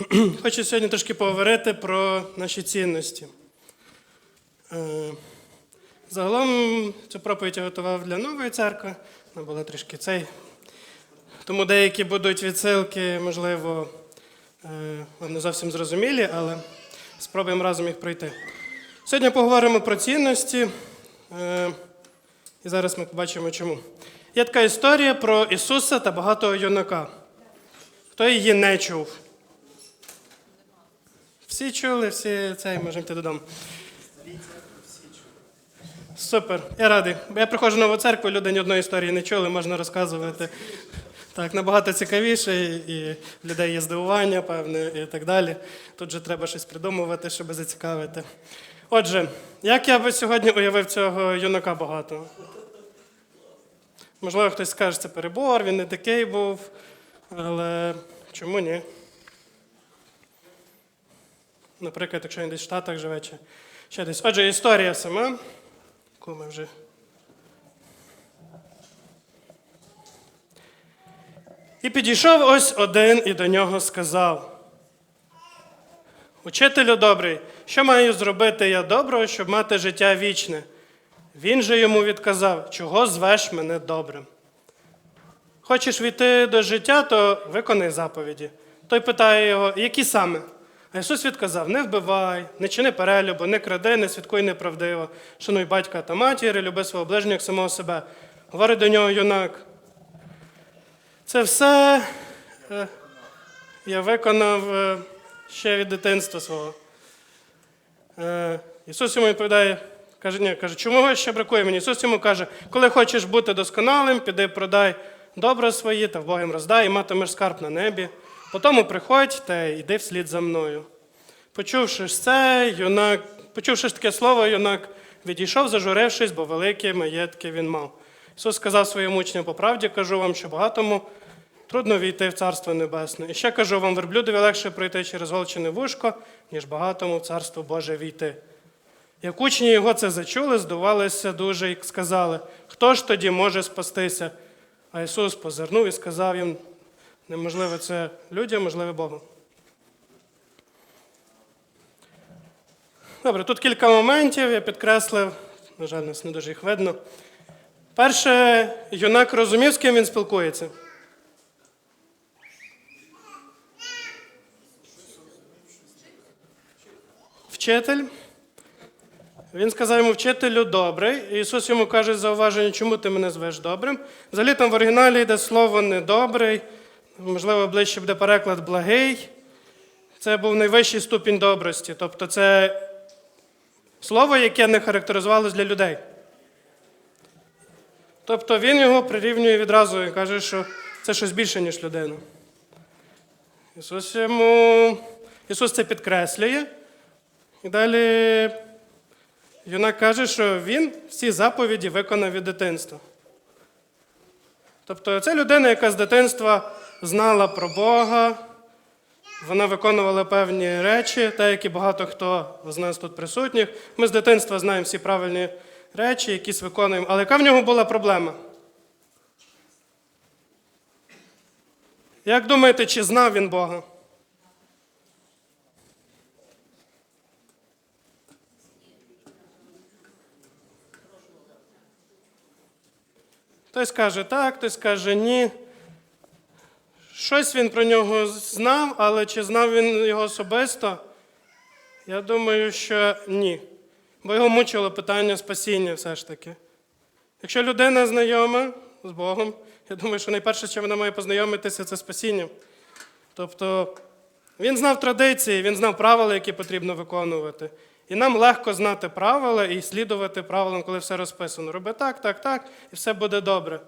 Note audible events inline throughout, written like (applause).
(clears throat) Хочу сьогодні трошки поговорити про наші цінності. Е, Загалом цю проповідь я готував для нової церкви, вона була трішки цей. Тому деякі будуть відсилки, можливо, е, не зовсім зрозумілі, але спробуємо разом їх пройти. Сьогодні поговоримо про цінності, е, і зараз ми побачимо чому. Є така історія про Ісуса та багатого юнака. Хто її не чув? Всі чули, всі цей, можемо йти додому. Супер, я радий. Я приходжу в нову церкву, люди ні одної історії не чули, можна розказувати. Так, набагато цікавіше, і в людей є здивування, певне, і так далі. Тут же треба щось придумувати, щоб зацікавити. Отже, як я би сьогодні уявив цього юнака багато? Можливо, хтось скаже, це перебор, він не такий був, але чому ні? Наприклад, якщо він десь в Штатах живе, чи ще десь. Отже, історія сама, яку ми вже. І підійшов ось один і до нього сказав: Учителю добрий, що маю зробити я доброго, щоб мати життя вічне? Він же йому відказав, чого звеш мене добрим. Хочеш війти до життя, то виконай заповіді. Той питає його, які саме? А Ісус відказав: не вбивай, не чини перелюбу, не кради, не святкуй неправдиво, шануй батька та матір, люби свого ближнього як самого себе. Говорить до нього юнак. Це все е, я виконав е, ще від дитинства свого. Е, Ісус йому відповідає, каже, ні, каже, чому ще бракує мені? Ісус йому каже, коли хочеш бути досконалим, піди продай добро своє та вбогим роздай, і матимеш скарб на небі. Потому приходь та йди вслід за мною. Почувши ж це, юнак, почувши ж таке слово, юнак відійшов, зажурившись, бо великі маєтки він мав. Ісус сказав своїм учням, по правді кажу вам, що багатому трудно війти в Царство Небесне. І ще кажу вам, верблюдові легше пройти через голчене вушко, ніж багатому в Царство Боже війти. Як учні його це зачули, здувалися дуже і сказали, хто ж тоді може спастися? А Ісус позирнув і сказав їм, неможливо це людям, можливо Богу. Добре, тут кілька моментів я підкреслив, на жаль, нас не дуже їх видно. Перше, юнак розумів, з ким він спілкується. Вчитель. Він сказав йому вчителю добрий. Ісус йому каже зауваження, чому ти мене звеш добрим. Взагалі там в оригіналі йде слово недобрий, можливо, ближче буде переклад благий. Це був найвищий ступінь добрості. Тобто це слово, яке не характеризувалось для людей. Тобто він його прирівнює відразу і каже, що це щось більше, ніж людина. Ісус йому Ісус це підкреслює. І далі юнак каже, що він всі заповіді виконав від дитинства. Тобто це людина, яка з дитинства знала про Бога, вона виконувала певні речі, так як і багато хто з нас тут присутніх. Ми з дитинства знаємо всі правильні речі, якісь виконуємо. Але яка в нього була проблема? Як думаєте, чи знав він Бога? Хтось каже так, хтось каже ні. Щось він про нього знав, але чи знав він його особисто? Я думаю, що ні. Бо його мучило питання спасіння все ж таки. Якщо людина знайома з Богом, я думаю, що найперше, що вона має познайомитися, це спасінням. Тобто він знав традиції, він знав правила, які потрібно виконувати. І нам легко знати правила і слідувати правилам, коли все розписано. Роби так, так, так, і все буде добре.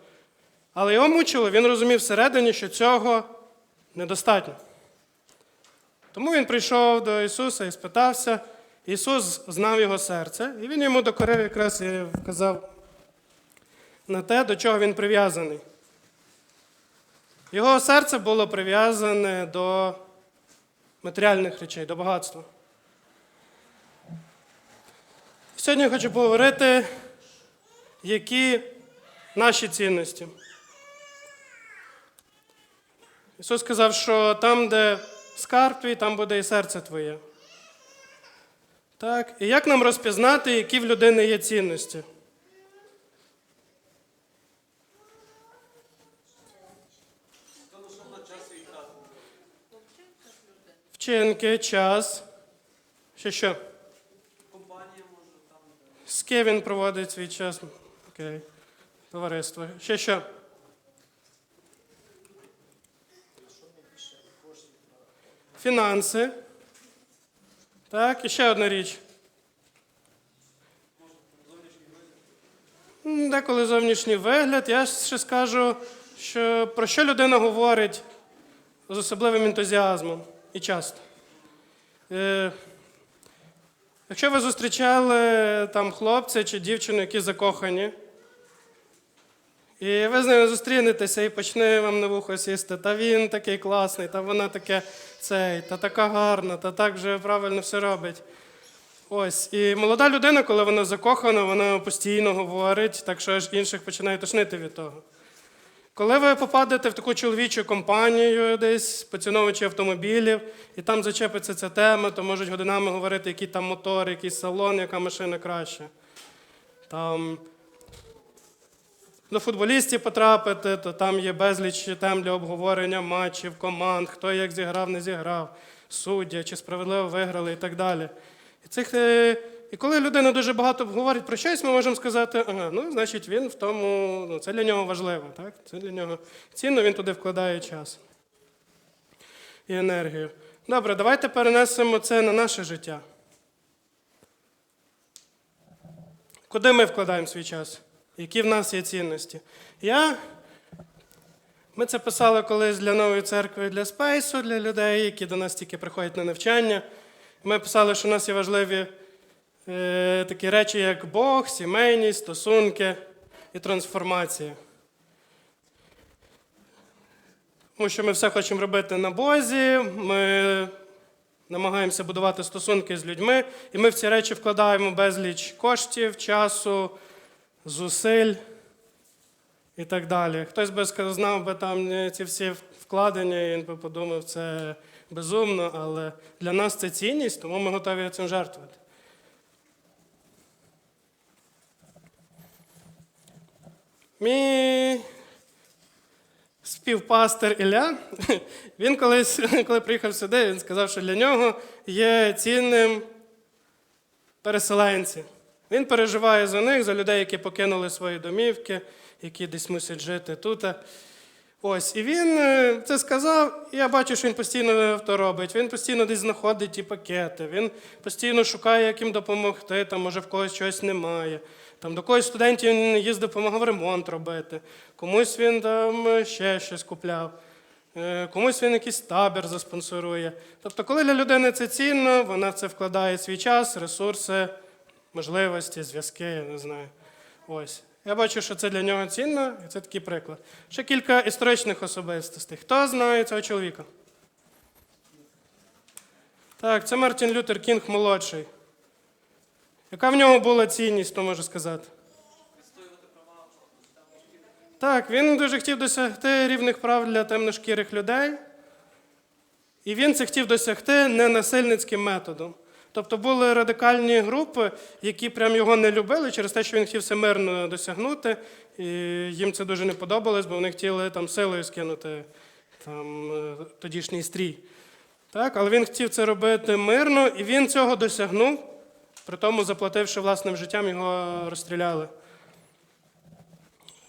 Але його мучило, він розумів всередині, що цього недостатньо. Тому він прийшов до Ісуса і спитався. Ісус знав його серце, і він йому докорив якраз і вказав на те, до чого він прив'язаний. Його серце було прив'язане до матеріальних речей, до багатства. Сьогодні хочу поговорити, які наші цінності. Ісус сказав, що там, де скарб твій, там буде і серце твоє. Так, і як нам розпізнати, які в людини є цінності? Вчинки, час. Ще що? З ким він проводить свій час? Окей. Товариство. Ще що? Фінанси. Так, і ще одна річ. Деколи зовнішній вигляд. Я ще скажу, що про що людина говорить з особливим ентузіазмом і часто. Е, Якщо ви зустрічали там хлопця чи дівчину, які закохані, і ви з ними зустрінетеся і почне вам на вухо сісти, та він такий класний, та вона таке цей, та така гарна, та так вже правильно все робить. Ось. І молода людина, коли вона закохана, вона постійно говорить, так що аж інших починає тошнити від того. Коли ви попадете в таку чоловічу компанію десь, поціновувачі автомобілів, і там зачепиться ця тема, то можуть годинами говорити, який там мотор, який салон, яка машина краще. Там до футболістів потрапити, то там є безліч тем для обговорення матчів, команд, хто як зіграв, не зіграв, суддя, чи справедливо виграли і так далі. І, цих, е, і коли людина дуже багато говорить про щось, ми можемо сказати, ага, ну, значить, він в тому, ну, це для нього важливо, так? Це для нього цінно, він туди вкладає час і енергію. Добре, давайте перенесемо це на наше життя. Куди ми вкладаємо свій час? Які в нас є цінності? Я. Ми це писали колись для нової церкви для спейсу, для людей, які до нас тільки приходять на навчання. Ми писали, що в нас є важливі е, такі речі, як Бог, сімейність, стосунки і трансформація. Тому що ми все хочемо робити на Бозі, ми намагаємося будувати стосунки з людьми, і ми в ці речі вкладаємо безліч коштів, часу, зусиль і так далі. Хтось би знав би там е, ці всі вкладення, і він би подумав, це безумно, але для нас це цінність, тому ми готові цим жертвувати. Мій співпастир Ілля, (laughs) він колись, (laughs) коли приїхав сюди, він сказав, що для нього є цінним переселенці. Він переживає за них, за людей, які покинули свої домівки, які десь мусять жити тут. Ось, і він е, це сказав, і я бачу, що він постійно то робить. Він постійно десь знаходить ті пакети, він постійно шукає, як їм допомогти, там, може, в когось чогось немає. Там, до когось студентів він їздив, допомагав ремонт робити, комусь він там е, ще щось купляв, е, комусь він якийсь табір заспонсорує. Тобто, коли для людини це цінно, вона в це вкладає свій час, ресурси, можливості, зв'язки, я не знаю. Ось. Я бачу, що це для нього цінно, і це такий приклад. Ще кілька історичних особистостей. Хто знає цього чоловіка? Так, це Мартін Лютер Кінг молодший. Яка в нього була цінність, то можу сказати? Так, він дуже хотів досягти рівних прав для темношкірих людей. І він це хотів досягти ненасильницьким методом. Тобто були радикальні групи, які прям його не любили через те, що він хотів все мирно досягнути, і їм це дуже не подобалось, бо вони хотіли там силою скинути там, е, тодішній стрій. Так, але він хотів це робити мирно, і він цього досягнув, при тому заплативши власним життям, його розстріляли.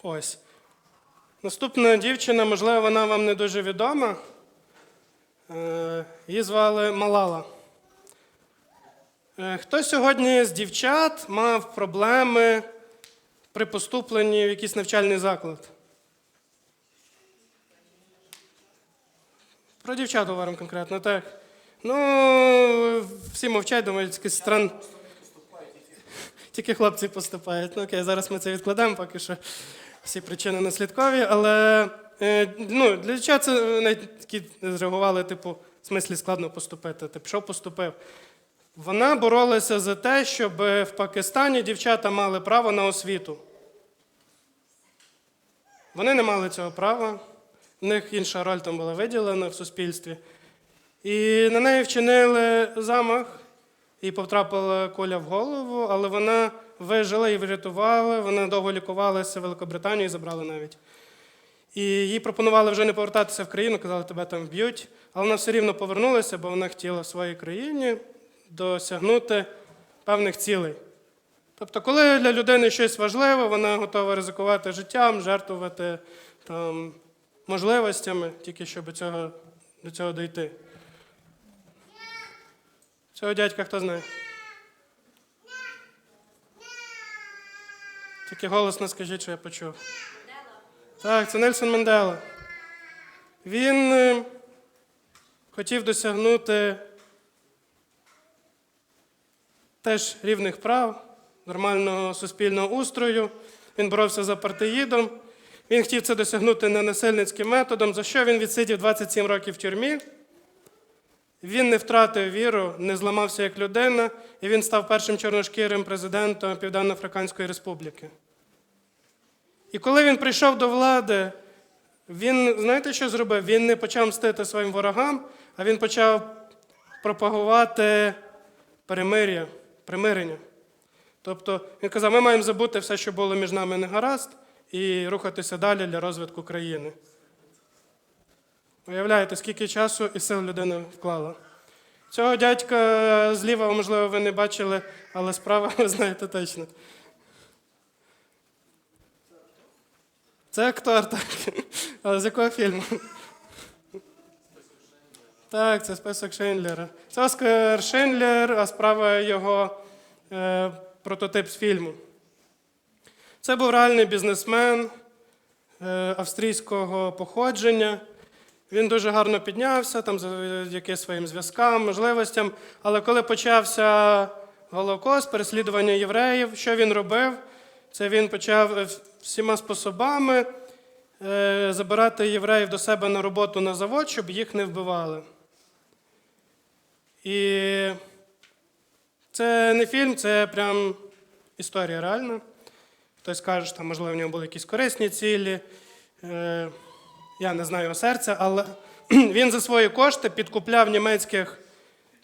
Ось. Наступна дівчина, можливо, вона вам не дуже відома. Е, Її звали Малала. Е, Хто сьогодні з дівчат мав проблеми при поступленні в якийсь навчальний заклад? Про дівчат говоримо конкретно, так. Ну, всі мовчать, думають, якийсь стран. Тільки хлопці поступають. Ну окей, зараз ми це відкладемо, поки що всі причини наслідкові. Але е, ну, для дівчат це навіть такі зреагували, типу, в смислі складно поступити. Ти пішов, поступив. Вона боролася за те, щоб в Пакистані дівчата мали право на освіту. Вони не мали цього права, в них інша роль там була виділена в суспільстві. І на неї вчинили замах, їй потрапила куля в голову, але вона вижила і врятувала. Вона довго лікувалася в Великобританії, забрали навіть. І їй пропонували вже не повертатися в країну, казали, тебе там вб'ють. Але вона все рівно повернулася, бо вона хотіла в своїй країні досягнути певних цілей. Тобто, коли для людини щось важливе, вона готова ризикувати життям, жертвувати там, можливостями, тільки щоб цього, до цього дійти. Цього дядька хто знає? Тільки голосно скажіть, що я почув. Так, це Нельсон Мандела. Він е, хотів досягнути теж рівних прав, нормального суспільного устрою. Він боровся за партеїдом. Він хотів це досягнути ненасильницьким методом, за що він відсидів 27 років в тюрмі. Він не втратив віру, не зламався як людина, і він став першим чорношкірим президентом Південно-Африканської Республіки. І коли він прийшов до влади, він, знаєте, що зробив? Він не почав мстити своїм ворогам, а він почав пропагувати перемир'я, примирення. Тобто він казав, ми маємо забути все, що було між нами негаразд, і рухатися далі для розвитку країни. Уявляєте, скільки часу і сил людина вклала. Цього дядька зліва, можливо, ви не бачили, але справа (laughs) ви знаєте точно. Це актор, так. Але з якого фільму? Так, це список Шиндлера. Це Оскар Шиндлер, а справа його е, прототип з фільму. Це був реальний бізнесмен е, австрійського походження. Він дуже гарно піднявся там завдяки своїм зв'язкам, можливостям. Але коли почався Голокост, переслідування євреїв, що він робив? Це він почав е, всіма способами е, забирати євреїв до себе на роботу на завод, щоб їх не вбивали. І це не фільм, це прям історія реальна. Хтось каже, що можливо, в нього були якісь корисні цілі. Е, я не знаю його серця, але (clears throat) він за свої кошти підкупляв німецьких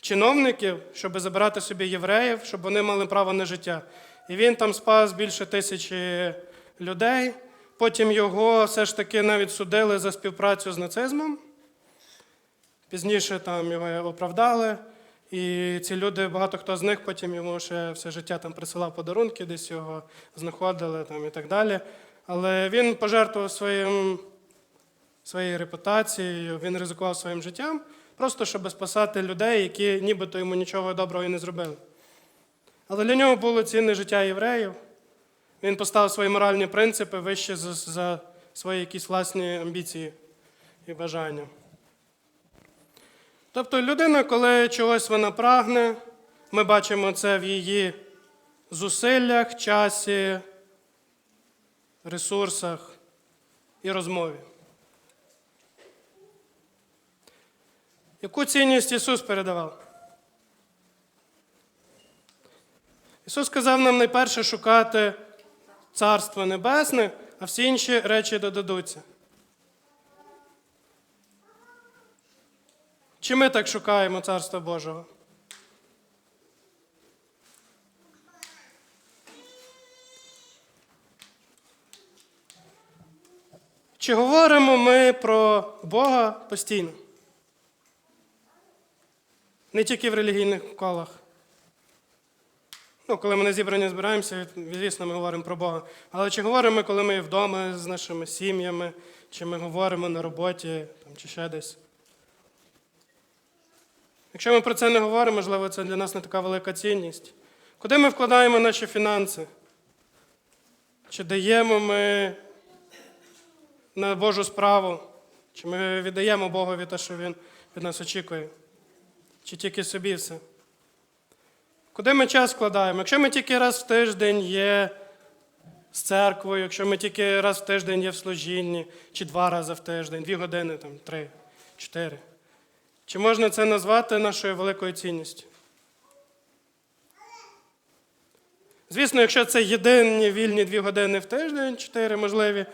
чиновників, щоб забирати собі євреїв, щоб вони мали право на життя. І він там спас більше тисячі людей. Потім його все ж таки навіть судили за співпрацю з нацизмом. Пізніше там його оправдали. І ці люди, багато хто з них потім йому ще все життя там присилав подарунки, десь його знаходили там, і так далі. Але він пожертвував своїм, своєю репутацією, він ризикував своїм життям, просто щоб спасати людей, які нібито йому нічого доброго і не зробили. Але для нього було цінне життя євреїв. Він поставив свої моральні принципи вище за, за свої якісь власні амбіції і бажання. Тобто людина, коли чогось вона прагне, ми бачимо це в її зусиллях, часі, ресурсах і розмові. Яку цінність Ісус передавав? Ісус сказав нам найперше шукати Царство Небесне, а всі інші речі додадуться. Чи ми так шукаємо Царства Божого? Чи говоримо ми про Бога постійно? Не тільки в релігійних колах. Ну, коли ми на зібрання збираємося, звісно, ми говоримо про Бога. Але чи говоримо ми, коли ми вдома з нашими сім'ями, чи ми говоримо на роботі, чи ще десь? Якщо ми про це не говоримо, можливо, це для нас не така велика цінність. Куди ми вкладаємо наші фінанси? Чи даємо ми на Божу справу? Чи ми віддаємо Богові те, що Він від нас очікує? Чи тільки собі все? Куди ми час вкладаємо? Якщо ми тільки раз в тиждень є з церквою, якщо ми тільки раз в тиждень є в служінні, чи два рази в тиждень, дві години, там, три, чотири. Чи можна це назвати нашою великою цінністю? Звісно, якщо це єдині вільні дві години в тиждень, чотири можливі,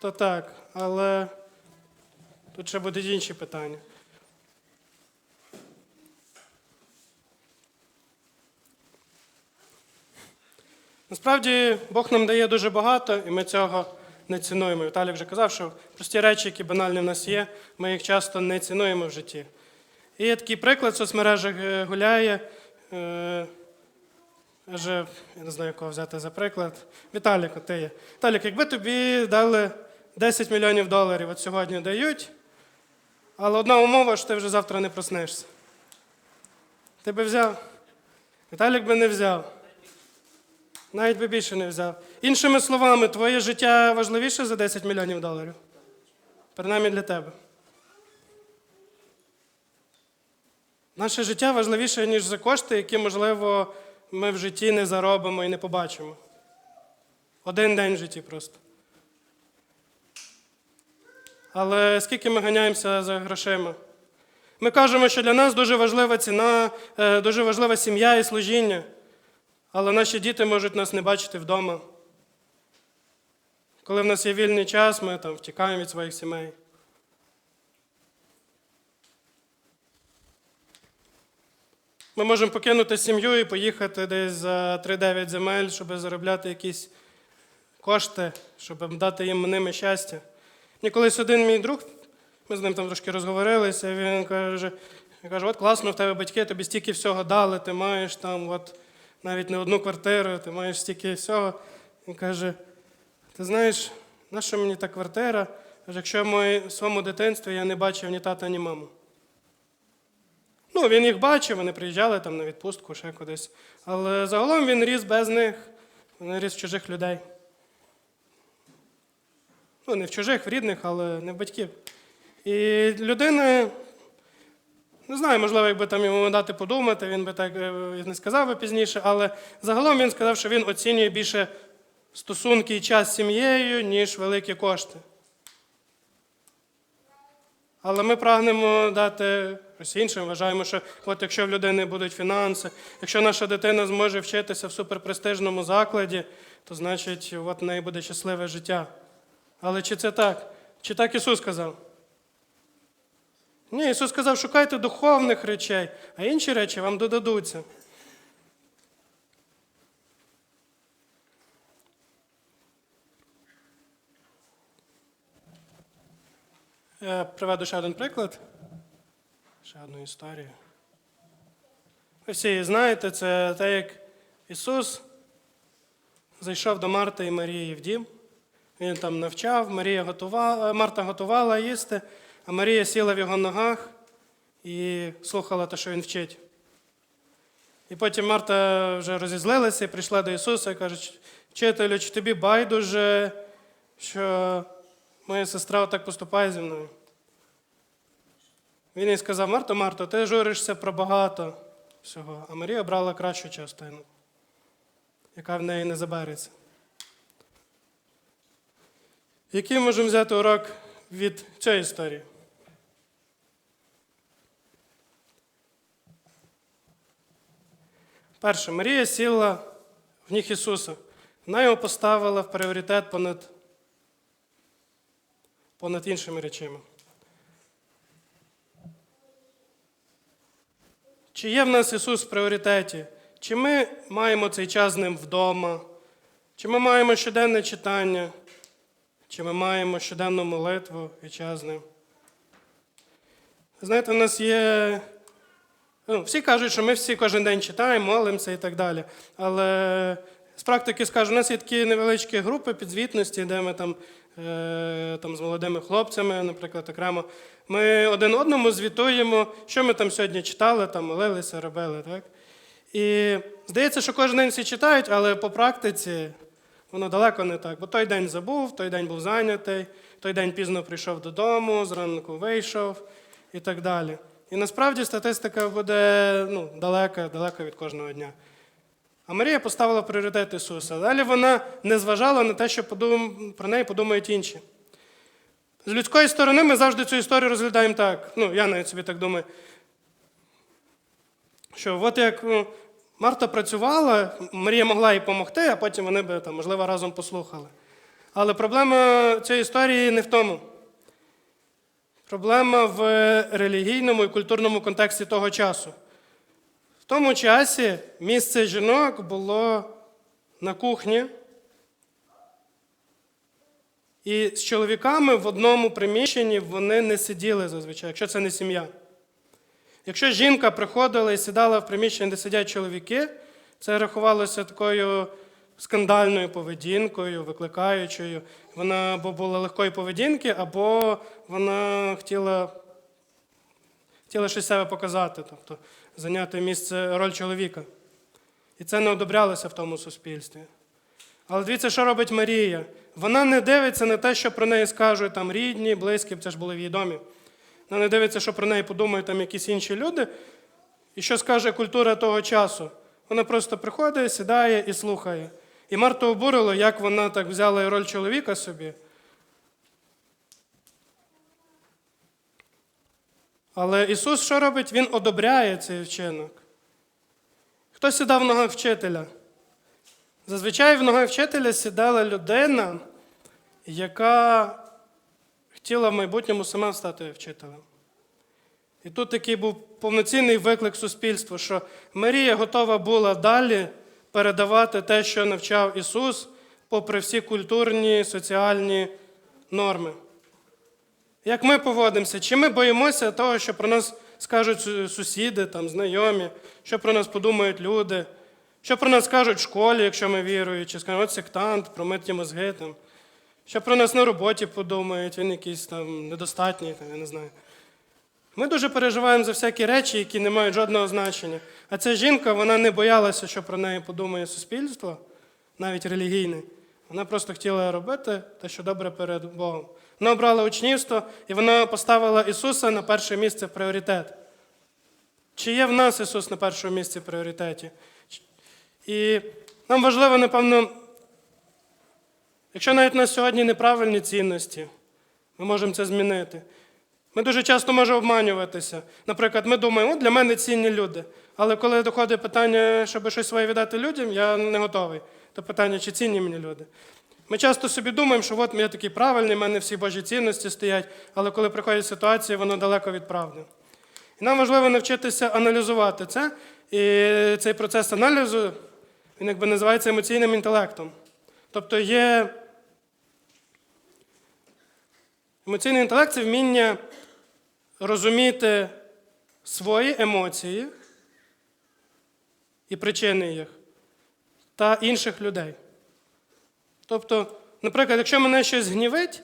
то так. Але тут ще будуть інші питання. Насправді Бог нам дає дуже багато, і ми цього не цінуємо. Віталій вже казав, що прості речі, які банальні в нас є, ми їх часто не цінуємо в житті. І є такий приклад в соцмережах е, гуляє. е, Каже, я не знаю, кого взяти за приклад. Віталік, ти є. Віталік, якби тобі дали 10 мільйонів доларів, от сьогодні дають, але одна умова, що ти вже завтра не проснешся. Ти би взяв? Віталік би не взяв. Навіть би більше не взяв. Іншими словами, твоє життя важливіше за 10 мільйонів доларів. Принаймні для тебе. Наше життя важливіше, ніж за кошти, які, можливо, ми в житті не заробимо і не побачимо. Один день в житті просто. Але скільки ми ганяємося за грошима? Ми кажемо, що для нас дуже важлива ціна, е, дуже важлива сім'я і служіння. Але наші діти можуть нас не бачити вдома. Коли в нас є вільний час, ми там втікаємо від своїх сімей. Ми можемо покинути сім'ю і поїхати десь за 3-9 земель, щоб заробляти якісь кошти, щоб дати їм ними щастя. Мені колись один мій друг, ми з ним там трошки розговорилися, він каже, я кажу, от класно, в тебе батьки тобі стільки всього дали, ти маєш там от, навіть не одну квартиру, ти маєш стільки всього. Він каже, ти знаєш, наша мені та квартира? Каже, якщо в своєму дитинстві я не бачив ні тата, ні маму. Ну, він їх бачив, вони приїжджали там на відпустку, ще кудись. Але загалом він ріс без них, він ріс чужих людей. Ну, не в чужих, в рідних, але не в батьків. І людина, не знаю, можливо, якби там йому дати подумати, він би так е, не сказав би пізніше, але загалом він сказав, що він оцінює більше стосунки і час з сім'єю, ніж великі кошти. Але ми прагнемо дати ось іншим. Вважаємо, що от якщо в людини будуть фінанси, якщо наша дитина зможе вчитися в суперпрестижному закладі, то значить от в неї буде щасливе життя. Але чи це так? Чи так Ісус сказав? Ні, Ісус сказав, шукайте духовних речей, а інші речі вам додадуться. Я приведу ще один приклад, ще одну історію. Ви всі знаєте, це те, як Ісус зайшов до Марти і Марії в дім. Він там навчав, Марія готувала, Марта готувала їсти, а Марія сіла в його ногах і слухала те, що він вчить. І потім Марта вже розізлилася і прийшла до Ісуса і каже, вчителю, чи тобі байдуже, що моя сестра отак поступає зі мною? Він їй сказав, Марто, Марто, ти журишся про багато всього, а Марія брала кращу частину, яка в неї не забереться. Який можемо взяти урок від цієї історії? Перше, Марія сіла в ніг Ісуса. Вона його поставила в пріоритет понад, понад іншими речами. Чи є в нас Ісус в пріоритеті? Чи ми маємо цей час з Ним вдома? Чи ми маємо щоденне читання? Чи ми маємо щоденну молитву і час з ним? Знаєте, в нас є. Ну, всі кажуть, що ми всі кожен день читаємо, молимося і так далі. Але з практики скажу, у нас є такі невеличкі групи підзвітності, де ми там, е, там з молодими хлопцями, наприклад, окремо, ми один одному звітуємо, що ми там сьогодні читали, там молилися, робили. Так? І здається, що кожен день всі читають, але по практиці Воно далеко не так, бо той день забув, той день був зайнятий, той день пізно прийшов додому, зранку вийшов і так далі. І насправді статистика буде ну, далека, далека від кожного дня. А Марія поставила пріоритет Ісуса. Далі вона не зважала на те, що подум... про неї подумають інші. З людської сторони ми завжди цю історію розглядаємо так. Ну, я навіть собі так думаю. Що от як ну, Марта працювала, Марія могла їй допомогти, а потім вони б, там, можливо, разом послухали. Але проблема цієї історії не в тому. Проблема в релігійному і культурному контексті того часу. В тому часі місце жінок було на кухні. І з чоловіками в одному приміщенні вони не сиділи зазвичай, якщо це не сім'я. Якщо жінка приходила і сідала в приміщенні, де сидять чоловіки, це рахувалося такою скандальною поведінкою, викликаючою. Вона або була легкої поведінки, або вона хотіла, хотіла щось себе показати, тобто зайняти місце роль чоловіка. І це не одобрялося в тому суспільстві. Але дивіться, що робить Марія. Вона не дивиться на те, що про неї скажуть там рідні, близькі, це ж були в її домі. Вона не дивиться, що про неї подумають там якісь інші люди, і що скаже культура того часу. Вона просто приходить, сідає і слухає. І Марту обурило, як вона так взяла роль чоловіка собі. Але Ісус що робить? Він одобряє цей вчинок. Хто сідав в ногах вчителя? Зазвичай в ногах вчителя сідала людина, яка хотіла в майбутньому сама стати вчителем. І тут такий був повноцінний виклик суспільству, що Марія готова була далі передавати те, що навчав Ісус, попри всі культурні, соціальні норми. Як ми поводимося? Чи ми боїмося того, що про нас скажуть сусіди, там, знайомі, що про нас подумають люди, що про нас скажуть в школі, якщо ми віруючі, скажуть, от сектант, промиті мозги, там, що про нас на роботі подумають, він якийсь там недостатній, там, я не знаю. Ми дуже переживаємо за всякі речі, які не мають жодного значення. А ця жінка, вона не боялася, що про неї подумає суспільство, навіть релігійне. Вона просто хотіла робити те, що добре перед Богом. Вона обрала учнівство, і вона поставила Ісуса на перше місце в пріоритет. Чи є в нас Ісус на першому місці в пріоритеті? І нам важливо, напевно, якщо навіть у нас сьогодні неправильні цінності, ми можемо це змінити. Ми дуже часто можемо обманюватися. Наприклад, ми думаємо, от для мене цінні люди. Але коли доходить питання, щоб щось своє віддати людям, я не готовий. То питання, чи цінні мені люди. Ми часто собі думаємо, що от я такий правильний, в мене всі Божі цінності стоять, але коли приходять ситуації, воно далеко від правди. І нам важливо навчитися аналізувати це. І цей процес аналізу, він якби називається емоційним інтелектом. Тобто є емоційний інтелект це вміння розуміти свої емоції і причини їх та інших людей. Тобто, наприклад, якщо мене щось гнівить,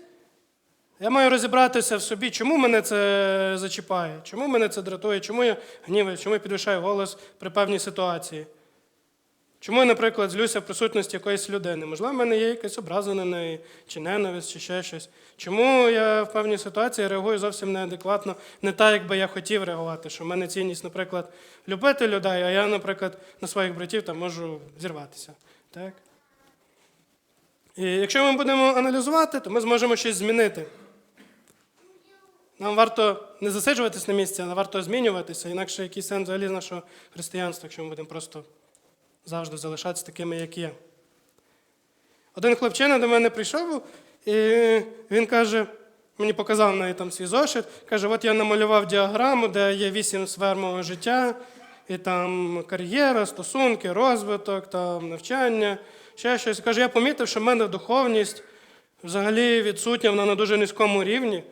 я маю розібратися в собі, чому мене це зачіпає, чому мене це дратує, чому я гніваю, чому я підвищаю голос при певній ситуації. Чому я, наприклад, злюся в присутності якоїсь людини? Можливо, в мене є якась образа на неї, чи ненависть, чи ще щось. Чому я в певній ситуації реагую зовсім неадекватно, не так, як би я хотів реагувати, що в мене цінність, наприклад, любити людей, а я, наприклад, на своїх братів там можу зірватися. Так? І якщо ми будемо аналізувати, то ми зможемо щось змінити. Нам варто не засиджуватись на місці, але варто змінюватися, інакше який сенс взагалі нашого християнства, якщо ми будемо просто завжди залишатися такими, як є. Один хлопчина до мене прийшов, і він каже, мені показав навіть там свій зошит, каже, от я намалював діаграму, де є вісім сфер мого життя, і там кар'єра, стосунки, розвиток, там, навчання, ще щось. Каже, я помітив, що в мене духовність взагалі відсутня, вона на дуже низькому рівні.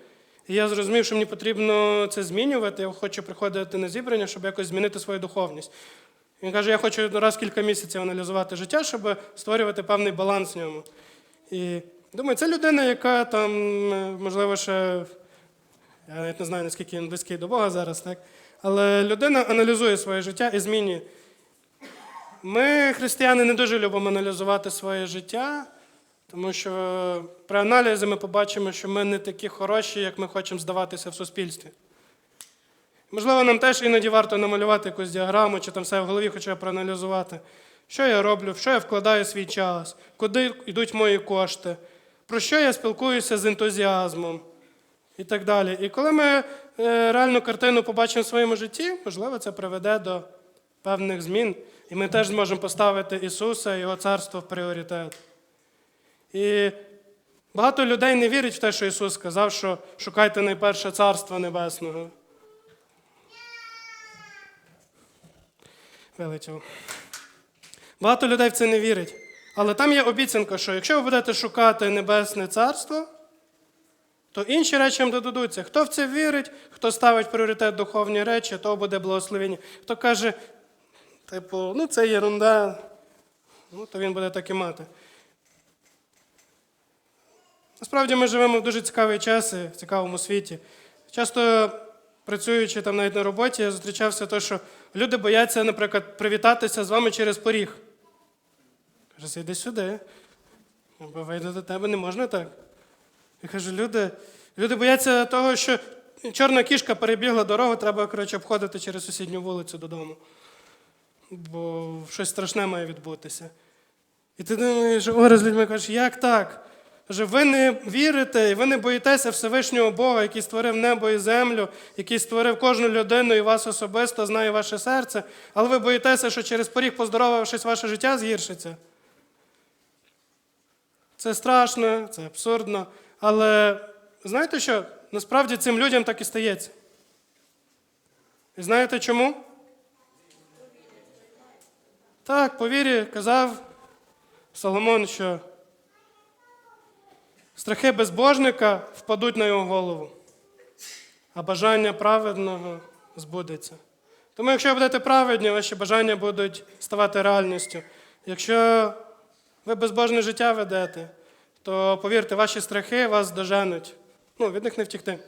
І я зрозумів, що мені потрібно це змінювати. Я хочу приходити на зібрання, щоб якось змінити свою духовність. Він каже, я хочу раз кілька місяців аналізувати життя, щоб створювати певний баланс в ньому. І думаю, це людина, яка там, можливо, ще, я навіть не знаю, наскільки він близький до Бога зараз, так? але людина аналізує своє життя і змінює. Ми, християни, не дуже любимо аналізувати своє життя, тому що при аналізі ми побачимо, що ми не такі хороші, як ми хочемо здаватися в суспільстві. Можливо, нам теж іноді варто намалювати якусь діаграму, чи там все в голові хоча б проаналізувати, що я роблю, в що я вкладаю свій час, куди йдуть мої кошти, про що я спілкуюся з ентузіазмом і так далі. І коли ми е, реальну картину побачимо в своєму житті, можливо, це приведе до певних змін, і ми теж зможемо поставити Ісуса і Його царство в пріоритет. І багато людей не вірять в те, що Ісус сказав, що шукайте найперше Царства Небесного. Вилетів. Багато людей в це не вірять. Але там є обіцянка, що якщо ви будете шукати небесне царство, то інші речі вам додадуться. Хто в це вірить, хто ставить пріоритет духовні речі, то буде благословення. Хто каже, типу, ну це єрунда, ну, то він буде так і мати. Насправді ми живемо в дуже цікавий час і в цікавому світі. Часто працюючи там навіть на роботі, я зустрічався те, що люди бояться, наприклад, привітатися з вами через поріг. Каже, йди сюди. Бо вийти до тебе не можна так. Я кажу, люди, люди бояться того, що чорна кішка перебігла дорогу, треба, коротше, обходити через сусідню вулицю додому. Бо щось страшне має відбутися. І ти думаєш, говориш з людьми, кажеш, як так? Каже, ви не вірите і ви не боїтеся Всевишнього Бога, який створив небо і землю, який створив кожну людину і вас особисто, знає ваше серце, але ви боїтеся, що через поріг, поздоровавшись, ваше життя згіршиться. Це страшно, це абсурдно. Але знаєте що? Насправді цим людям так і стається. І знаєте чому? Так, по вірі казав Соломон, що страхи безбожника впадуть на його голову, а бажання праведного збудеться. Тому, якщо ви будете праведні, ваші бажання будуть ставати реальністю. Якщо ви безбожне життя ведете, то повірте, ваші страхи вас доженуть. Ну, від них не втікти.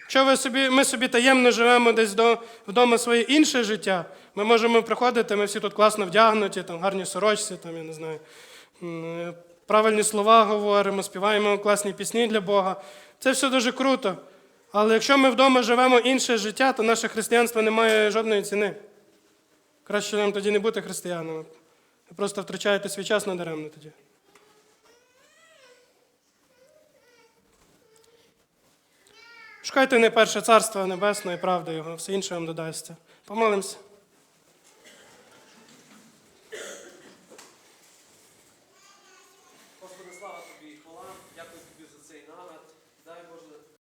Якщо ви собі, ми собі таємно живемо десь до, вдома своє інше життя, ми можемо приходити, ми всі тут класно вдягнуті, там, гарні сорочці, там, я не знаю, правильні слова говоримо, співаємо класні пісні для Бога. Це все дуже круто. Але якщо ми вдома живемо інше життя, то наше християнство не має жодної ціни. Краще нам тоді не бути християнами. Ви просто втрачаєте свій час надаремно тоді. Шукайте не перше царство небесне і правда його, все інше вам додасться. Помолимося.